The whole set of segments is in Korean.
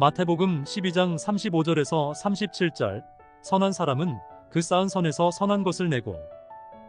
마태복음 12장 35절에서 37절. 선한 사람은 그 쌓은 선에서 선한 것을 내고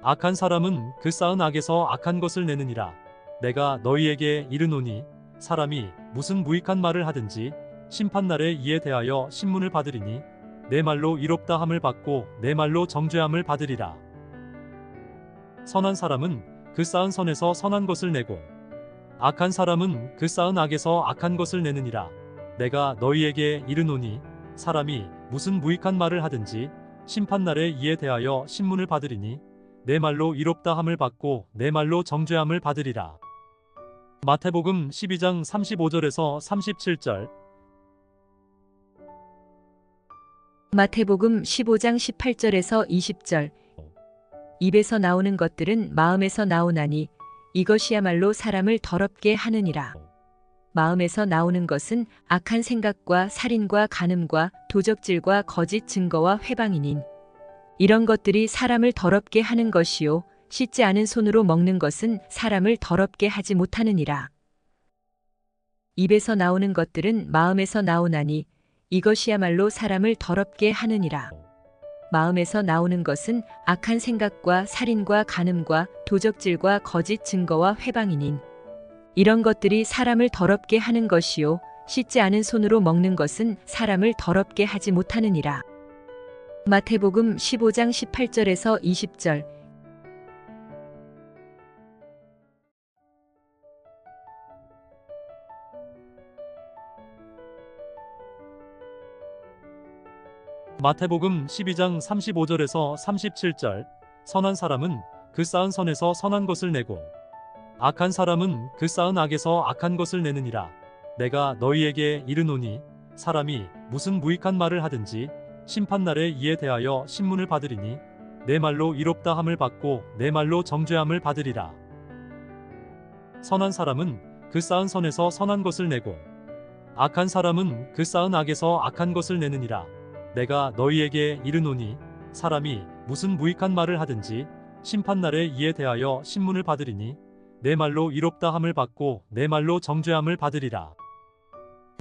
악한 사람은 그 쌓은 악에서 악한 것을 내느니라. 내가 너희에게 이르노니 사람이 무슨 무익한 말을 하든지 심판날에 이에 대하여 신문을 받으리니 내 말로 이롭다 함을 받고 내 말로 정죄함을 받으리라. 선한 사람은 그 쌓은 선에서 선한 것을 내고 악한 사람은 그 쌓은 악에서 악한 것을 내느니라 내가 너희에게 이르노니 사람이 무슨 무익한 말을 하든지 심판날에 이에 대하여 신문을 받으리니 내 말로 이롭다 함을 받고 내 말로 정죄함을 받으리라. 마태복음 12장 35절에서 37절 마태복음 15장 18절에서 20절 입에서 나오는 것들은 마음에서 나오나니 이것이야말로 사람을 더럽게 하느니라. 마음에서 나오는 것은 악한 생각과 살인과 간음과 도적질과 거짓 증거와 회방이닌 이런 것들이 사람을 더럽게 하는 것이요 씻지 않은 손으로 먹는 것은 사람을 더럽게 하지 못하느니라. 입에서 나오는 것들은 마음에서 나오나니 이것이야말로 사람을 더럽게 하느니라. 마음에서 나오는 것은 악한 생각과 살인과 간음과 도적질과 거짓 증거와 회방이닌 이런 것들이 사람을 더럽게 하는 것이요 씻지 않은 손으로 먹는 것은 사람을 더럽게 하지 못하느니라. 마태복음 15장 18절에서 20절 마태복음 12장 35절에서 37절 선한 사람은 그 쌓은 선에서 선한 것을 내고 악한 사람은 그 쌓은 악에서 악한 것을 내느니라. 내가 너희에게 이르노니 사람이 무슨 무익한 말을 하든지 심판날에 이에 대하여 신문을 받으리니 내 말로 이롭다 함을 받고 내 말로 정죄함을 받으리라. 선한 사람은 그 쌓은 선에서 선한 것을 내고 악한 사람은 그 쌓은 악에서 악한 것을 내느니라. 내가 너희에게 이르노니 사람이 무슨 무익한 말을 하든지 심판날에 이에 대하여 신문을 받으리니 내 말로 이롭다 함을 받고 내 말로 정죄함을 받으리라.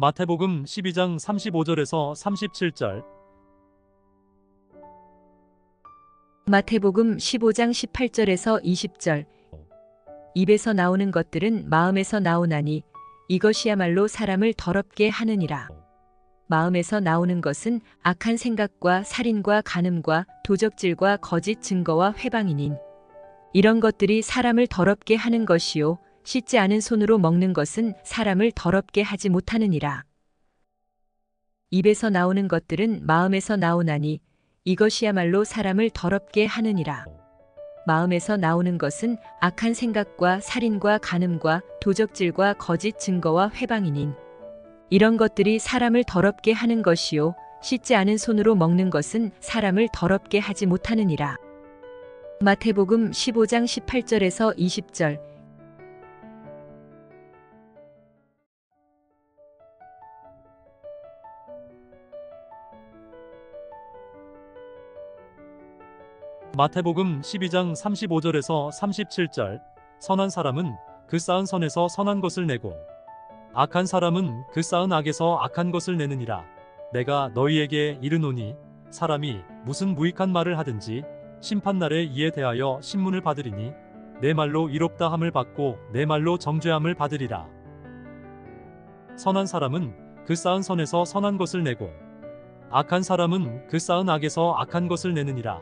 마태복음 12장 35절에서 37절 마태복음 15장 18절에서 20절 입에서 나오는 것들은 마음에서 나오나니 이것이야말로 사람을 더럽게 하느니라. 마음에서 나오는 것은 악한 생각과 살인과 간음과 도적질과 거짓 증거와 회방이닌 이런 것들이 사람을 더럽게 하는 것이요 씻지 않은 손으로 먹는 것은 사람을 더럽게 하지 못하느니라. 입에서 나오는 것들은 마음에서 나오나니 이것이야말로 사람을 더럽게 하느니라. 마음에서 나오는 것은 악한 생각과 살인과 간음과 도적질과 거짓 증거와 회방이닌 이런 것들이 사람을 더럽게 하는 것이요 씻지 않은 손으로 먹는 것은 사람을 더럽게 하지 못하느니라. 마태복음 15장 18절에서 20절. 마태복음 12장 35절에서 37절. 선한 사람은 그 쌓은 선에서 선한 것을 내고 악한 사람은 그 쌓은 악에서 악한 것을 내느니라. 내가 너희에게 이르노니 사람이 무슨 무익한 말을 하든지 심판날에 이에 대하여 신문을 받으리니 내 말로 이롭다 함을 받고 내 말로 정죄함을 받으리라. 선한 사람은 그 쌓은 선에서 선한 것을 내고 악한 사람은 그 쌓은 악에서 악한 것을 내느니라.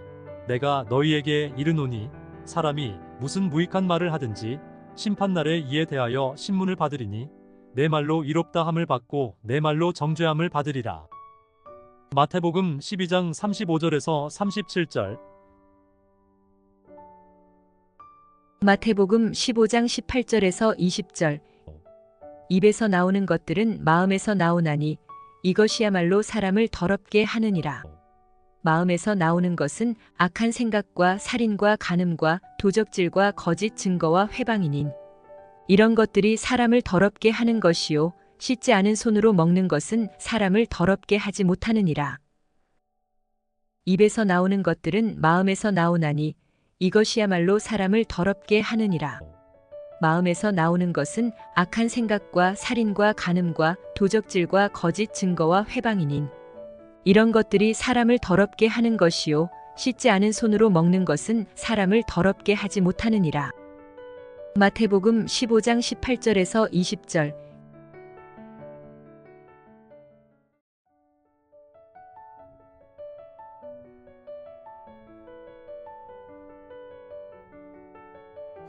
내가 너희에게 이르노니 사람이 무슨 무익한 말을 하든지 심판날에 이에 대하여 신문을 받으리니 내 말로 이롭다 함을 받고 내 말로 정죄함을 받으리라. 마태복음 12장 35절에서 37절 마태복음 15장 18절에서 20절 입에서 나오는 것들은 마음에서 나오나니 이것이야말로 사람을 더럽게 하느니라. 마음에서 나오는 것은 악한 생각과 살인과 간음과 도적질과 거짓 증거와 회방이닌 이런 것들이 사람을 더럽게 하는 것이요 씻지 않은 손으로 먹는 것은 사람을 더럽게 하지 못하느니라. 입에서 나오는 것들은 마음에서 나오나니 이것이야말로 사람을 더럽게 하느니라. 마음에서 나오는 것은 악한 생각과 살인과 간음과 도적질과 거짓 증거와 회방이니 이런 것들이 사람을 더럽게 하는 것이요 씻지 않은 손으로 먹는 것은 사람을 더럽게 하지 못하느니라. 마태복음 15장 18절에서 20절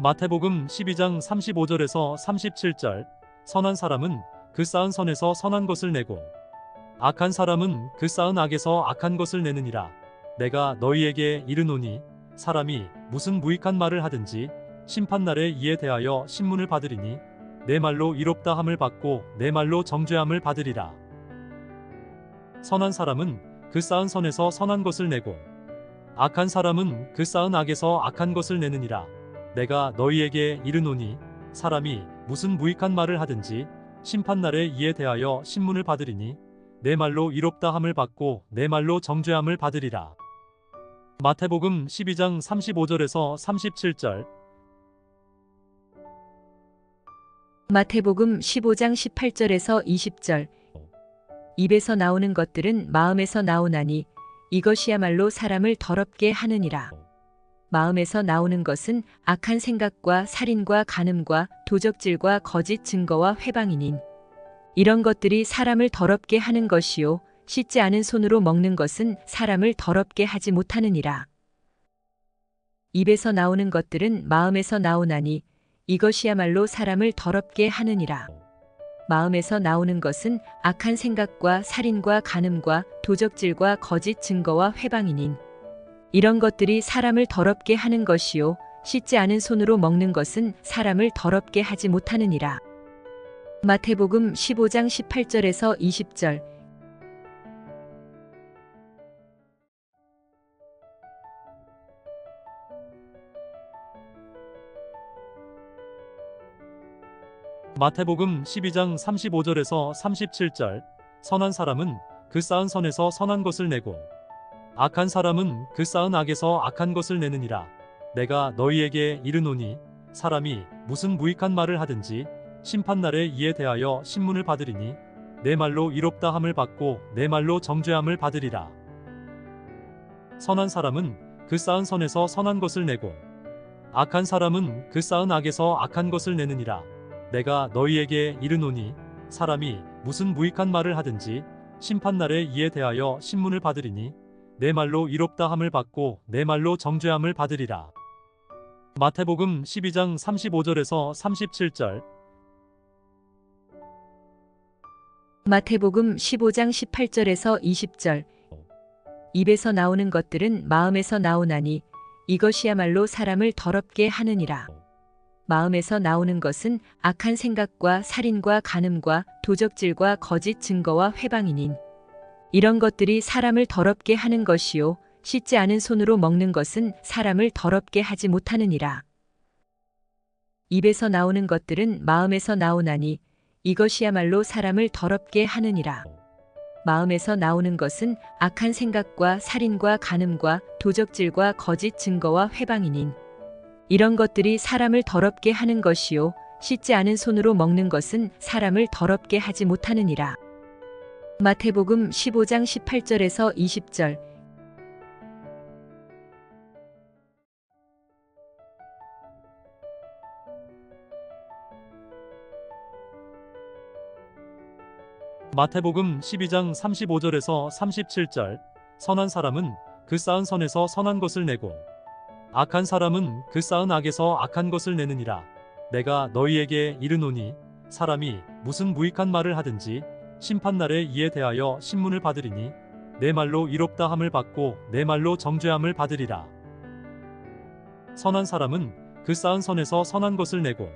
마태복음 12장 35절에서 37절. 선한 사람은 그 쌓은 선에서 선한 것을 내고 악한 사람은 그 쌓은 악에서 악한 것을 내느니라. 내가 너희에게 이르노니 사람이 무슨 무익한 말을 하든지 심판날에 이에 대하여 신문을 받으리니 내 말로 이롭다 함을 받고 내 말로 정죄함을 받으리라. 선한 사람은 그 쌓은 선에서 선한 것을 내고 악한 사람은 그 쌓은 악에서 악한 것을 내느니라 내가 너희에게 이르노니 사람이 무슨 무익한 말을 하든지 심판날에 이에 대하여 신문을 받으리니 내 말로 이롭다 함을 받고 내 말로 정죄함을 받으리라. 마태복음 12장 35절에서 37절 마태복음 15장 18절에서 20절 입에서 나오는 것들은 마음에서 나오나니 이것이야말로 사람을 더럽게 하느니라. 마음에서 나오는 것은 악한 생각과 살인과 간음과 도적질과 거짓 증거와 회방이니 이런 것들이 사람을 더럽게 하는 것이요 씻지 않은 손으로 먹는 것은 사람을 더럽게 하지 못하느니라. 입에서 나오는 것들은 마음에서 나오나니 이것이야말로 사람을 더럽게 하느니라. 마음에서 나오는 것은 악한 생각과 살인과 간음과 도적질과 거짓 증거와 회방이니 이런 것들이 사람을 더럽게 하는 것이요 씻지 않은 손으로 먹는 것은 사람을 더럽게 하지 못하느니라. 마태복음 15장 18절에서 20절 마태복음 12장 35절에서 37절 선한 사람은 그 쌓은 선에서 선한 것을 내고 악한 사람은 그 쌓은 악에서 악한 것을 내느니라. 내가 너희에게 이르노니 사람이 무슨 무익한 말을 하든지 심판날에 이에 대하여 신문을 받으리니 내 말로 이롭다 함을 받고 내 말로 정죄함을 받으리라. 선한 사람은 그 쌓은 선에서 선한 것을 내고 악한 사람은 그 쌓은 악에서 악한 것을 내느니라. 내가 너희에게 이르노니 사람이 무슨 무익한 말을 하든지 심판날에 이에 대하여 신문을 받으리니 내 말로 이롭다 함을 받고 내 말로 정죄함을 받으리라. 마태복음 12장 35절에서 37절 마태복음 15장 18절에서 20절 입에서 나오는 것들은 마음에서 나오나니 이것이야말로 사람을 더럽게 하느니라. 마음에서 나오는 것은 악한 생각과 살인과 간음과 도적질과 거짓 증거와 회방이니 이런 것들이 사람을 더럽게 하는 것이요 씻지 않은 손으로 먹는 것은 사람을 더럽게 하지 못하느니라. 입에서 나오는 것들은 마음에서 나오나니 이것이야말로 사람을 더럽게 하느니라. 마음에서 나오는 것은 악한 생각과 살인과 간음과 도적질과 거짓 증거와 회방이니 이런 것들이 사람을 더럽게 하는 것이요 씻지 않은 손으로 먹는 것은 사람을 더럽게 하지 못하느니라. 마태복음 15장 18절에서 20절. 마태복음 12장 35절에서 37절. 선한 사람은 그 쌓은 선에서 선한 것을 내고 악한 사람은 그 쌓은 악에서 악한 것을 내느니라. 내가 너희에게 이르노니 사람이 무슨 무익한 말을 하든지 심판날에 이에 대하여 신문을 받으리니 내 말로 이롭다 함을 받고 내 말로 정죄함을 받으리라. 선한 사람은 그 쌓은 선에서 선한 것을 내고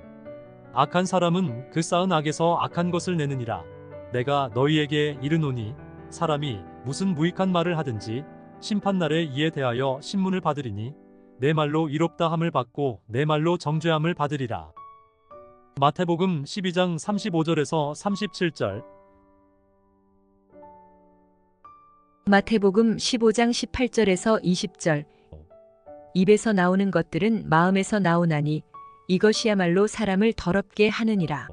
악한 사람은 그 쌓은 악에서 악한 것을 내느니라. 내가 너희에게 이르노니 사람이 무슨 무익한 말을 하든지 심판날에 이에 대하여 신문을 받으리니 내 말로 이롭다 함을 받고 내 말로 정죄함을 받으리라. 마태복음 12장 35절에서 37절 마태복음 15장 18절에서 20절 입에서 나오는 것들은 마음에서 나오나니 이것이야말로 사람을 더럽게 하느니라.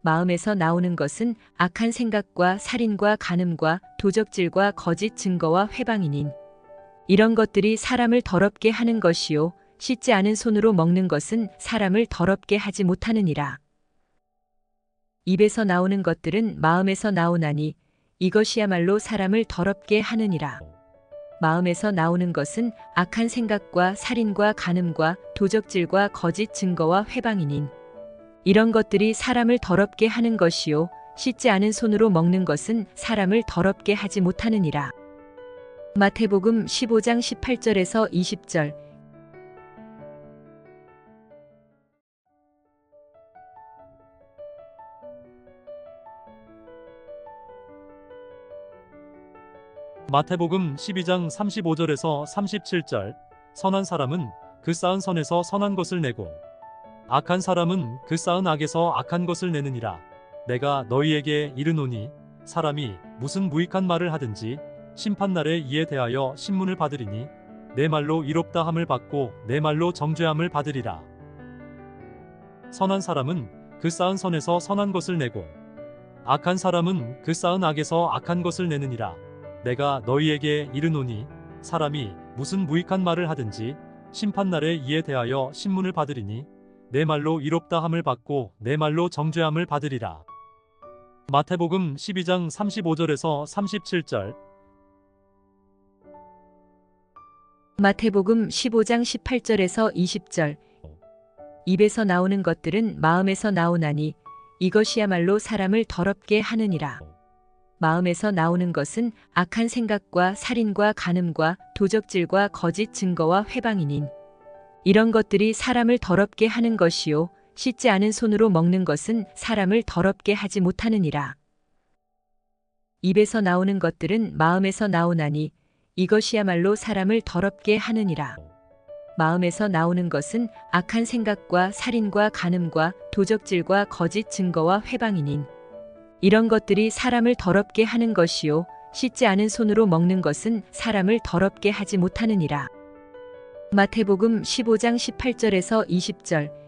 마음에서 나오는 것은 악한 생각과 살인과 간음과 도적질과 거짓 증거와 회방이니 이런 것들이 사람을 더럽게 하는 것이요 씻지 않은 손으로 먹는 것은 사람을 더럽게 하지 못하느니라. 입에서 나오는 것들은 마음에서 나오나니 이것이야말로 사람을 더럽게 하느니라. 마음에서 나오는 것은 악한 생각과 살인과 간음과 도적질과 거짓 증거와 회방이니 이런 것들이 사람을 더럽게 하는 것이요 씻지 않은 손으로 먹는 것은 사람을 더럽게 하지 못하느니라. 마태복음 15장 18절에서 20절 마태복음 12장 35절에서 37절. 선한 사람은 그 쌓은 선에서 선한 것을 내고 악한 사람은 그 쌓은 악에서 악한 것을 내느니라. 내가 너희에게 이르노니 사람이 무슨 무익한 말을 하든지 심판날에 이에 대하여 신문을 받으리니 내 말로 이롭다 함을 받고 내 말로 정죄함을 받으리라. 선한 사람은 그 쌓은 선에서 선한 것을 내고 악한 사람은 그 쌓은 악에서 악한 것을 내느니라 내가 너희에게 이르노니 사람이 무슨 무익한 말을 하든지 심판날에 이에 대하여 신문을 받으리니 내 말로 이롭다 함을 받고 내 말로 정죄함을 받으리라. 마태복음 12장 35절에서 37절 마태복음 15장 18절에서 20절 입에서 나오는 것들은 마음에서 나오나니 이것이야말로 사람을 더럽게 하느니라. 마음에서 나오는 것은 악한 생각과 살인과 간음과 도적질과 거짓 증거와 회방이니 이런 것들이 사람을 더럽게 하는 것이요 씻지 않은 손으로 먹는 것은 사람을 더럽게 하지 못하느니라. 입에서 나오는 것들은 마음에서 나오나니 이것이야말로 사람을 더럽게 하느니라. 마음에서 나오는 것은 악한 생각과 살인과 간음과 도적질과 거짓 증거와 회방이니 이런 것들이 사람을 더럽게 하는 것이요 씻지 않은 손으로 먹는 것은 사람을 더럽게 하지 못하느니라. 마태복음 15장 18절에서 20절